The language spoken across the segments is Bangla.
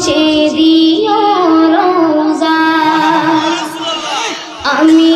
পৌঁছে দিও রোজা। আমি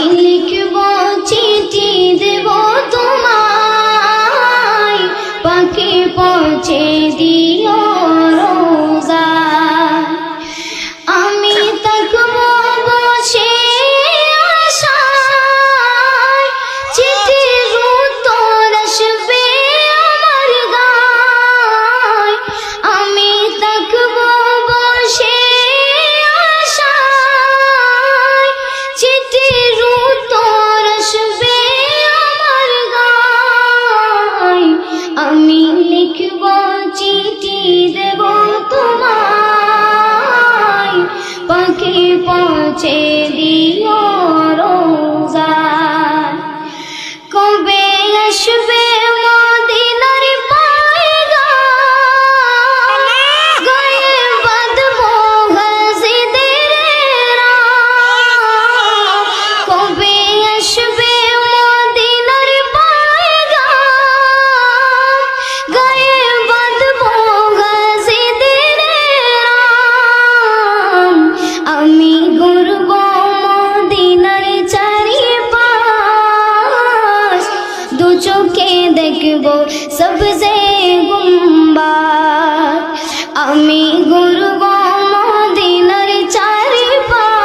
पहुँचे दिया। দেখব সবজে গুম্বার আমি ঘুরব মদিনার চারিপাশ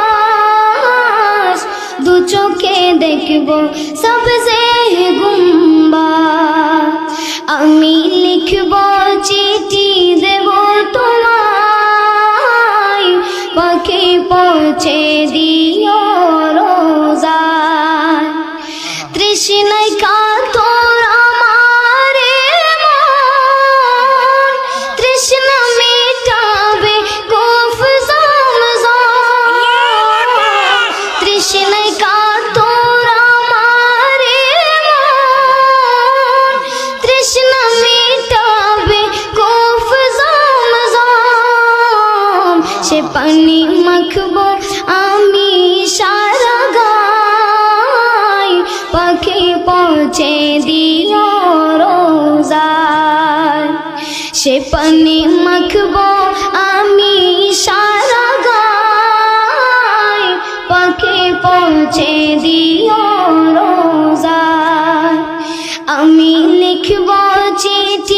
দু চোখে দেখব সবজে গুম্বার আমি লিখব চিঠি দেব তোমায় পাখি পৌঁছে দিও সে পানি মাখবো আমি সারা গাই। পাখি পৌঁছে দিও রোজায়। সে পানি মাখবো আমি সারা গাই। পাখি পৌঁছে দিও রোজায়। আমি লিখব চিঠি